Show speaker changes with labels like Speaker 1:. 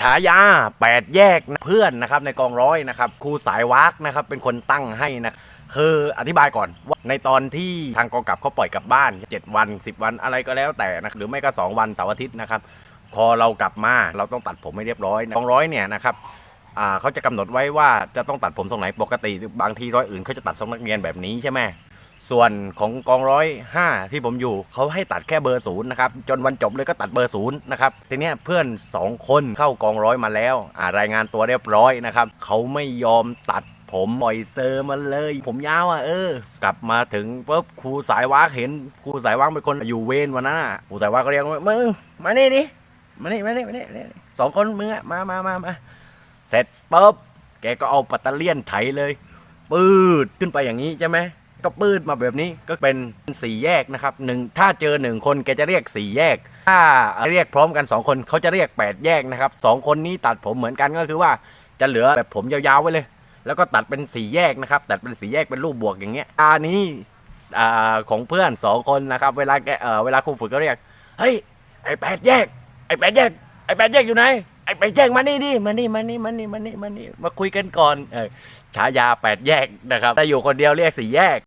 Speaker 1: ฉายาแปดแยกนะเพื่อนนะครับในกองร้อยนะครับครูสายวักนะครับเป็นคนตั้งให้นะคืออธิบายก่อนว่าในตอนที่ทางกองกับเขาปล่อยกลับบ้าน 7 วัน 10 วันอะไรก็แล้วแต่นะหรือไม่ก็ 2 วันเสาร์อาทิตย์นะครับพอเรากลับมาเราต้องตัดผมให้เรียบร้อยกองร้อยเนี่ยนะครับเขาจะกำหนดไว้ว่าจะต้องตัดผมทรงไหนปกติ บางทีร้อยอื่นเขาจะตัดทรงนักเรียนแบบนี้ใช่ไหม ส่วนของกองร้อยห้าที่ผมอยู่เขาให้ตัดแค่เบอร์ศูนย์นะครับจนวันจบเลยก็ตัดเบอร์ศูนย์นะครับทีนี้เพื่อนสองคนเข้ากองร้อยมาแล้วรายงานตัวเรียบร้อยนะครับเขาไม่ยอมตัดผมปล่อยเซอร์มาเลย ผมยาวอะเออ กลับมาถึงปุ๊บครูสายวากเห็นครูสายวากเป็นคนอยู่เวรวันนั้นอะครูสายวากก็เรียกว่ามึงมานี่ดิมานี่มานี่มานี่มานี่สองคนมึงอะมามามามาเสร็จปุ๊บแกก็เอาปัตเตอร์เลียนไถเลยปืดขึ้นไปอย่างนี้ใช่ไหม ก็ปื้ดมาแบบนี้ก็เป็นสี่แยกนะครับหนึ่งถ้าเจอหนึ่งคนแกจะเรียกสี่แยก ถ้าเรียกพร้อมกันสองคนเขาจะเรียกแปดแยกนะครับสองคนนี้ตัดผมเหมือนกันก็คือว่าจะเหลือแบบผมยาวๆไว้เลย แล้วก็ตัดเป็นสี่แยกนะครับตัดเป็นสี่แยกเป็นรูปบวกอย่างเงี้ยอันนี้ของเพื่อนสองคนนะครับ เวลาแกเออเวลาครูฝึกก็เรียกเฮ้ยไอแปดแยกไอแปดแยกไอแปดแยกอยู่ไหนไอแปดแยกมานี่ดิมานี่มานี่มานี่มานี่มานี่มาคุยกันก่อนเออฉายาแปดแยกนะครับถ้าอยู่คนเดียวเรียกสี่แยก